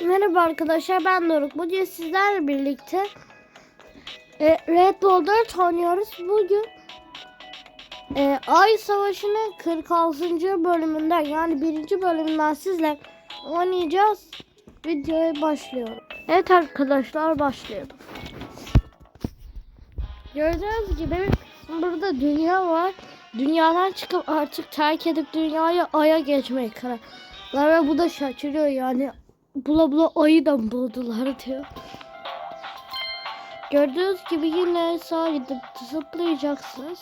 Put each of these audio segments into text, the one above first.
Merhaba arkadaşlar ben Doruk. Bugün sizlerle birlikte e, Red Bull 4 oynuyoruz. Bugün e, Ay Savaşı'nın 46. bölümünden yani 1. bölümünden sizle oynayacağız. Videoya başlıyorum. Evet arkadaşlar başlayalım. Gördüğünüz gibi burada dünya var. Dünyadan çıkıp artık terk edip dünyayı aya geçmeye karar ve bu da şaşırıyor yani. Bula bula ayı da buldular diyor. Gördüğünüz gibi yine sağa gidip zıplayacaksınız.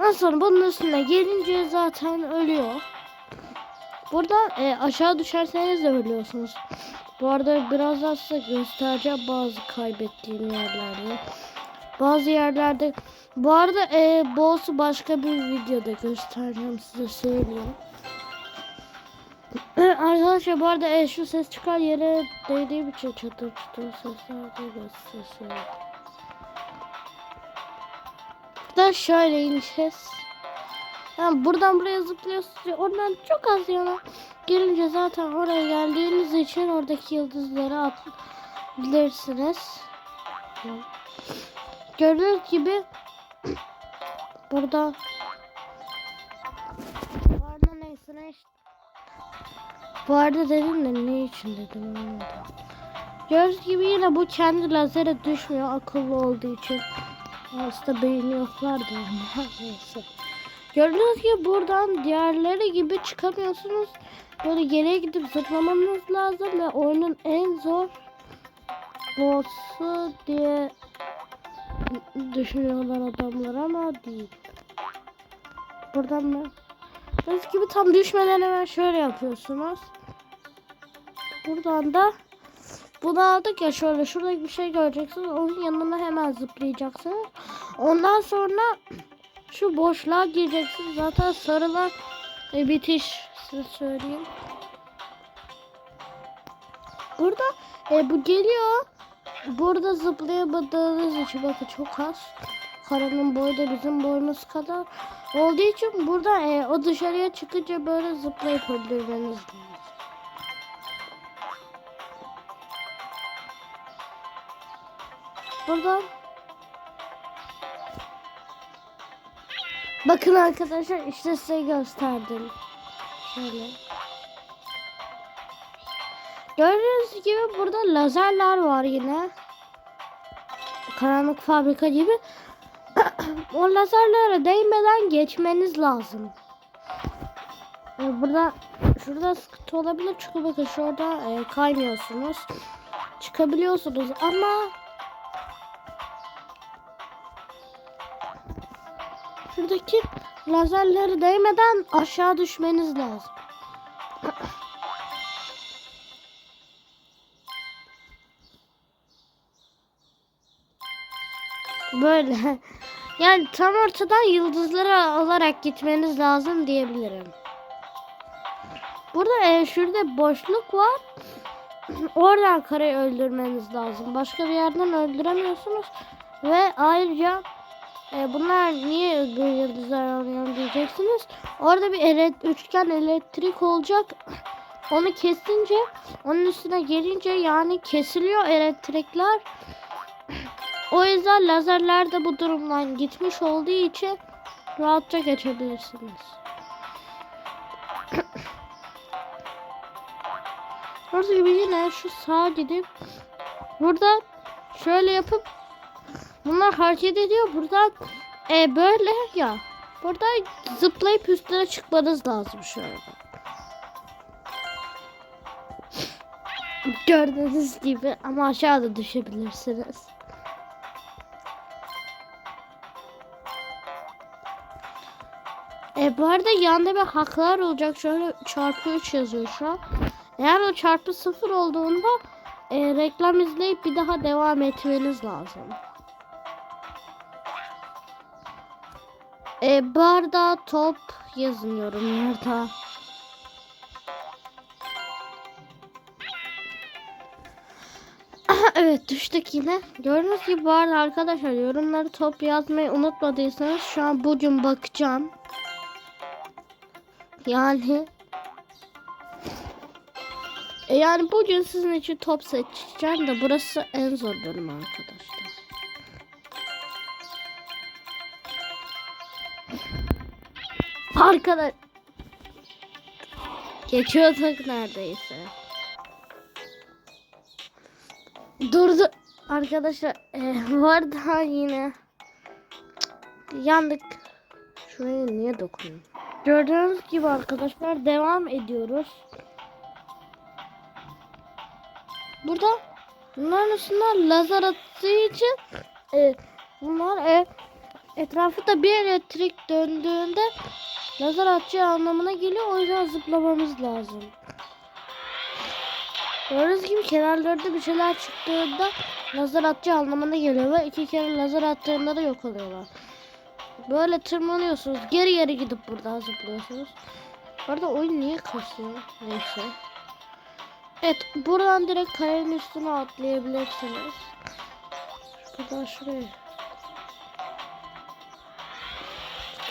Ondan sonra bunun üstüne gelince zaten ölüyor. Burada e, aşağı düşerseniz de ölüyorsunuz. Bu arada birazdan size göstereceğim bazı kaybettiğim yerlerde. Bazı yerlerde bu arada e, boss'u başka bir videoda göstereceğim size söyleyeyim. Arkadaşlar bu arada e, şu ses çıkan yere değdiğim için çatır çatır sesler duyuyor sesi. Da şöyle ineceğiz. Yani buradan buraya zıplıyorsunuz oradan çok az yana gelince zaten oraya geldiğiniz için oradaki yıldızları atabilirsiniz. Gördüğünüz gibi burada bu arada neyse ne işte bu arada dedim de ne için dedim anlamadım. Gördüğünüz gibi yine bu kendi lazere düşmüyor akıllı olduğu için. Aslında beyni yoklardı ama neyse. Gördüğünüz gibi buradan diğerleri gibi çıkamıyorsunuz. Böyle geriye gidip zıplamanız lazım ve oyunun en zor boss'u diye düşünüyorlar adamlar ama değil. Buradan mı? Gördüğünüz gibi tam düşmeden hemen şöyle yapıyorsunuz. Buradan da bunu aldık ya şöyle şuradaki bir şey göreceksiniz. Onun yanına hemen zıplayacaksınız. Ondan sonra şu boşluğa gireceksiniz. Zaten sarılar e, bitiş size söyleyeyim. Burada e, bu geliyor. Burada zıplayamadığınız için bakın çok az. Karanın boyu da bizim boyumuz kadar olduğu için burada e, o dışarıya çıkınca böyle zıplayıp öldürmeniz lazım. Bakın arkadaşlar işte size gösterdim. Şöyle. Gördüğünüz gibi burada lazerler var yine. Karanlık fabrika gibi. O lazerlere değmeden geçmeniz lazım. Ee, burada şurada sıkıntı olabilir çünkü bakın şurada e, kaymıyorsunuz. Çıkabiliyorsunuz ama şuradaki lazerlere değmeden aşağı düşmeniz lazım. Böyle. Yani tam ortadan yıldızları alarak gitmeniz lazım diyebilirim. Burada e, şurada boşluk var. Oradan kareyi öldürmeniz lazım. Başka bir yerden öldüremiyorsunuz. Ve ayrıca e, bunlar niye bu yıldızlar alıyor diyeceksiniz. Orada bir ele, üçgen elektrik olacak. Onu kesince onun üstüne gelince yani kesiliyor elektrikler. O yüzden lazerler de bu durumdan gitmiş olduğu için rahatça geçebilirsiniz. Orada gibi yine şu sağa gidip burada şöyle yapıp bunlar hareket ediyor. Buradan e, böyle ya burada zıplayıp üstüne çıkmanız lazım şöyle. Gördüğünüz gibi ama aşağıda düşebilirsiniz. E bu arada yanında bir haklar olacak. Şöyle çarpı 3 yazıyor şu an. Eğer o çarpı 0 olduğunda e, reklam izleyip bir daha devam etmeniz lazım. E, barda top yazın yorumlarda. Aha, evet düştük yine. Gördüğünüz gibi bu arada arkadaşlar yorumları top yazmayı unutmadıysanız şu an bugün bakacağım. Yani E yani bugün sizin için top seçeceğim de burası en zor bölüm arkadaşlar. Arkadaş geçiyorduk neredeyse. Durdu arkadaşlar. E, var daha yine yandık. Şuraya niye dokunuyorum? Gördüğünüz gibi arkadaşlar devam ediyoruz. Burada bunların üstünden lazer attığı için e, bunlar e, etrafında bir elektrik döndüğünde lazer atacağı anlamına geliyor. O yüzden zıplamamız lazım. Gördüğünüz gibi kenarlarda bir şeyler çıktığında lazer atacağı anlamına geliyor ve iki kere lazer attığında da yok oluyorlar. Böyle tırmanıyorsunuz. Geri geri gidip buradan zıplıyorsunuz. Bu oyun niye kasıyor? Neyse. Evet buradan direkt kayanın üstüne atlayabilirsiniz. Buradan şuraya.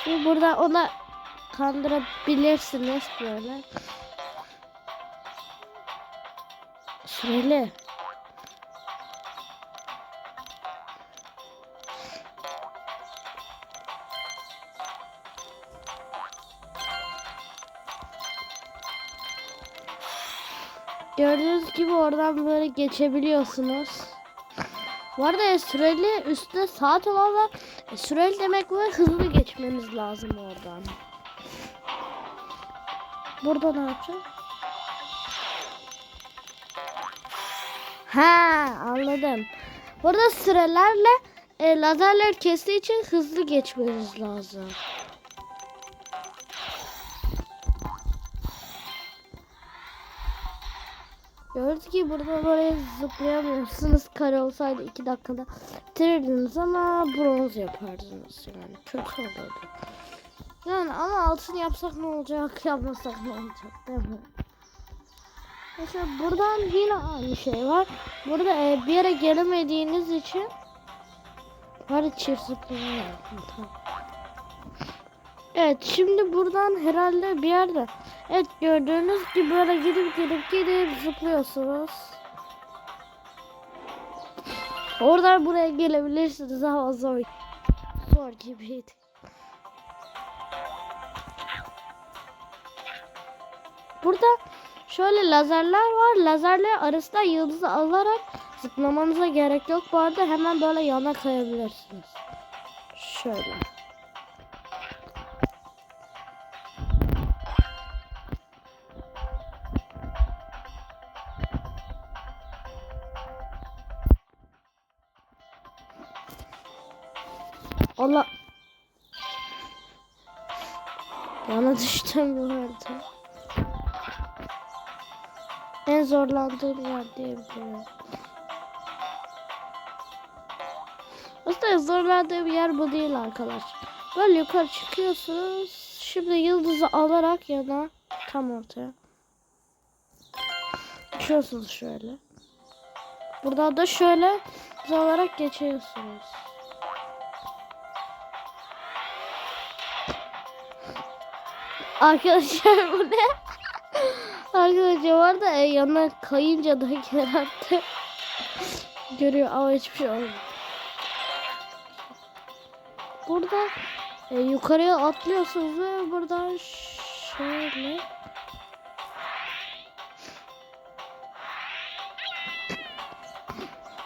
Ve burada ona kandırabilirsiniz böyle. Süreli. Oradan böyle geçebiliyorsunuz. Bu arada süreli üstte saat olan var. Süreli demek böyle hızlı geçmeniz lazım oradan. Burada ne yapacağım? Ha anladım. Burada sürelerle e, lazerler kestiği için hızlı geçmeniz lazım. Gördük ki burada böyle zıplayamıyorsunuz. Kare olsaydı 2 dakikada bitirirdiniz ama bronz yapardınız yani. Kötü olurdu. Yani ama altın yapsak ne olacak, yapmasak ne olacak değil mi? Mesela buradan yine aynı şey var. Burada e, bir yere gelemediğiniz için Hadi çift tamam. Evet şimdi buradan herhalde bir yerde Evet gördüğünüz gibi böyle gidip gidip gidip zıplıyorsunuz. Oradan buraya gelebilirsiniz ama zor. Zor gibiydi. Burada şöyle lazerler var. Lazerler arasında yıldızı alarak zıplamanıza gerek yok. Bu arada hemen böyle yana kayabilirsiniz. Şöyle. Allah. Yana düştüm bu arada. En zorlandığım yer diyebilirim. Aslında zorlandığım yer bu değil arkadaşlar. Böyle yukarı çıkıyorsunuz. Şimdi yıldızı alarak yana tam ortaya. Geçiyorsunuz şöyle. Burada da şöyle yıldız alarak geçiyorsunuz. Arkadaşlar bu ne? Arkadaşlar var da e, yana kayınca da genelde görüyor ama hiçbir şey olmuyor. Burada e, yukarıya atlıyorsunuz ve buradan şöyle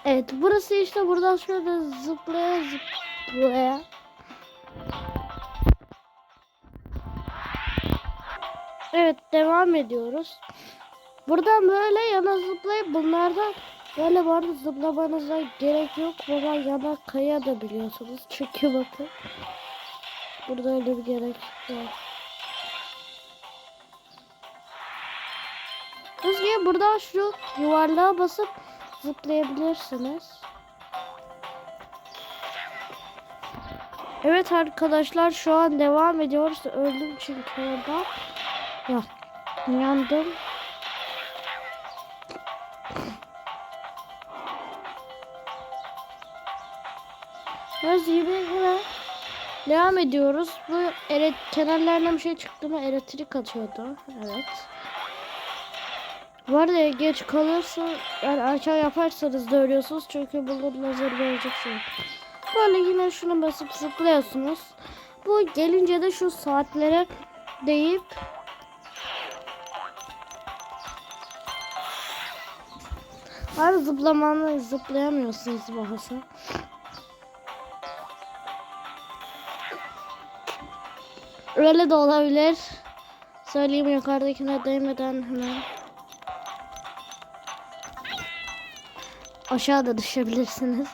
Evet burası işte buradan şöyle zıplaya zıplaya Evet devam ediyoruz. Buradan böyle yana zıplayıp bunlardan böyle bu arada zıplamanıza gerek yok. Buradan yana kaya da biliyorsunuz. Çünkü bakın. Burada öyle bir gerek yok. Özge buradan şu yuvarlığa basıp zıplayabilirsiniz. Evet arkadaşlar şu an devam ediyoruz. Öldüm çünkü orada. Ya yandım. Biraz yine devam ediyoruz. Bu evet kenarlarına bir şey çıktı mı elektrik atıyordu. Evet. Var ya geç kalırsa yani erken yaparsanız da ölüyorsunuz çünkü bulur lazer göreceksiniz. Böyle yine şunu basıp zıplıyorsunuz. Bu gelince de şu saatlere deyip Abi zıplamanı zıplayamıyorsunuz bahasa. Öyle de olabilir. Söyleyeyim yukarıdakine değmeden hemen. Aşağıda düşebilirsiniz.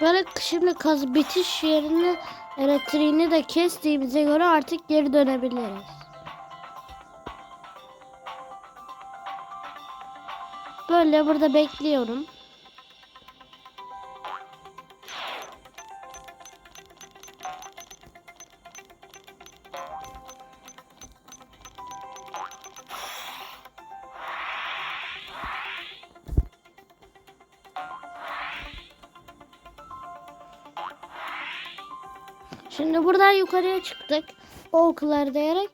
Böyle şimdi kaz bitiş yerini elektriğini de kestiğimize göre artık geri dönebiliriz. Böyle burada bekliyorum. Şimdi buradan yukarıya çıktık. O okları dayarak.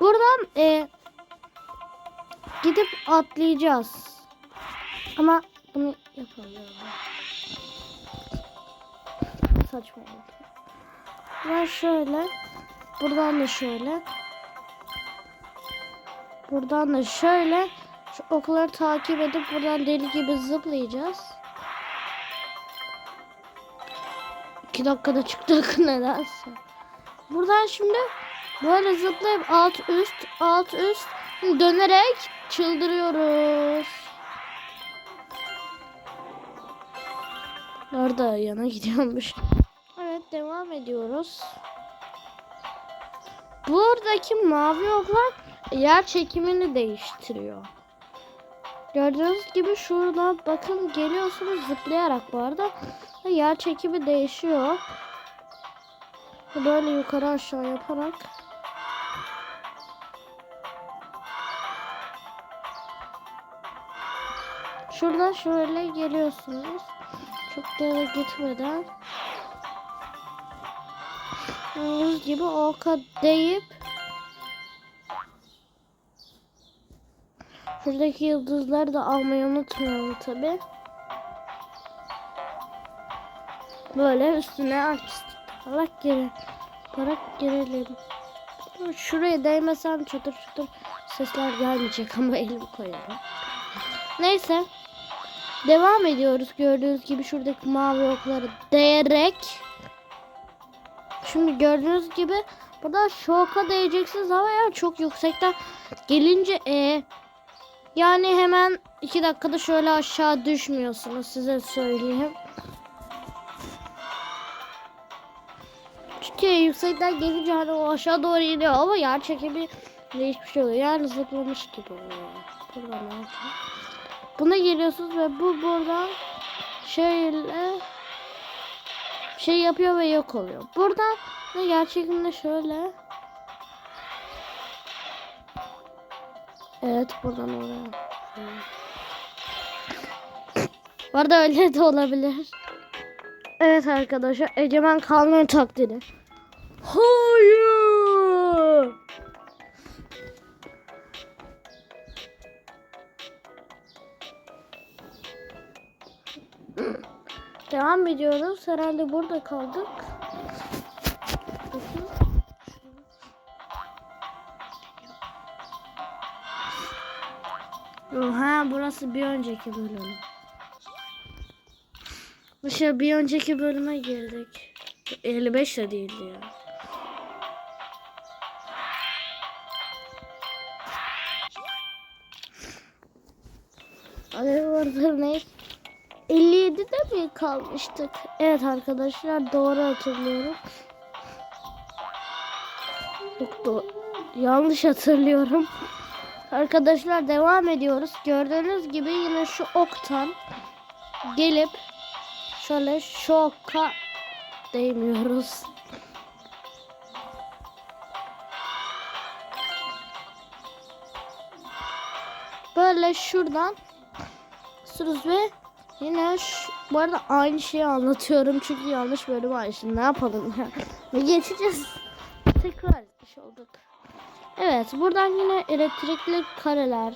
Buradan e, gidip atlayacağız. Ama bunu yapamıyorum. Saçma oldu. Ben şöyle. Buradan da şöyle. Buradan da şöyle. Şu okları takip edip buradan deli gibi zıplayacağız. 2 dakikada çıktık nedense. Buradan şimdi böyle zıplayıp alt üst alt üst dönerek çıldırıyoruz. Orada yana gidiyormuş. Evet devam ediyoruz. Buradaki mavi oklar yer çekimini değiştiriyor. Gördüğünüz gibi şuradan bakın geliyorsunuz zıplayarak bu arada yer çekimi değişiyor. Böyle yukarı aşağı yaparak Şuradan şöyle geliyorsunuz. Çok da gitmeden Gördüğünüz gibi oka deyip Şuradaki yıldızları da almayı unutmayalım tabi. Böyle üstüne artistik gire, olarak girelim. Şuraya değmesem çatır çatır sesler gelmeyecek ama elimi koyarım. Neyse. Devam ediyoruz. Gördüğünüz gibi şuradaki mavi okları değerek. Şimdi gördüğünüz gibi burada şoka değeceksiniz ama ya çok yüksekten gelince e yani hemen iki dakikada şöyle aşağı düşmüyorsunuz size söyleyeyim. Çünkü yüksekten gelince hani o aşağı doğru iniyor ama yer çekimi hiçbir şey oluyor. Yani zıplamış gibi oluyor. Buna geliyorsunuz ve bu buradan şöyle şey yapıyor ve yok oluyor. Buradan da gerçekten şöyle Evet buradan oraya. Bu arada öyle de olabilir. Evet arkadaşlar Egemen kalmanın takdiri. Hayır. Devam ediyoruz. Herhalde burada kaldık. Ha burası bir önceki bölüm. Başa bir önceki bölüme girdik. 55 de değildi ya. Orada ne? 57'de mi kalmıştık? Evet arkadaşlar doğru hatırlıyorum. Yok do yanlış hatırlıyorum. Arkadaşlar devam ediyoruz. Gördüğünüz gibi yine şu oktan gelip şöyle şoka değmiyoruz. Böyle şuradan sürüz ve yine şu Bu arada aynı şeyi anlatıyorum çünkü yanlış bölümü açtım. Ne yapalım ya? Geçeceğiz. Tekrar etmiş olduk. Evet buradan yine elektrikli kareler.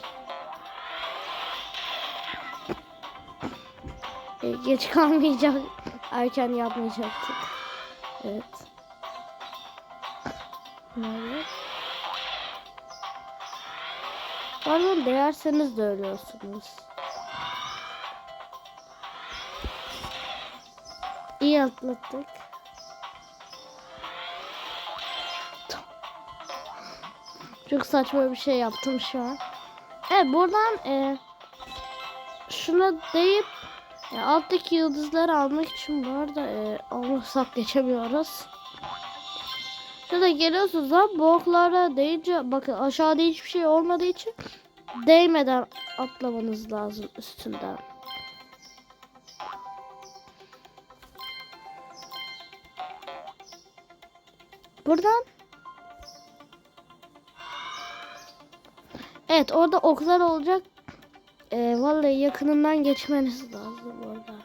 E, geç kalmayacak. Erken yapmayacaktık. Evet. Evet. Pardon değerseniz de ölüyorsunuz. İyi atlattık. Çok saçma bir şey yaptım şu an. Evet buradan e, şuna deyip e, alttaki yıldızları almak için bu arada e, alırsak geçemiyoruz. Şurada geliyorsunuz da bu oklara değince bakın aşağıda hiçbir şey olmadığı için değmeden atlamanız lazım üstünden. Buradan Evet orada oklar olacak. Ee, vallahi yakınından geçmeniz lazım orada.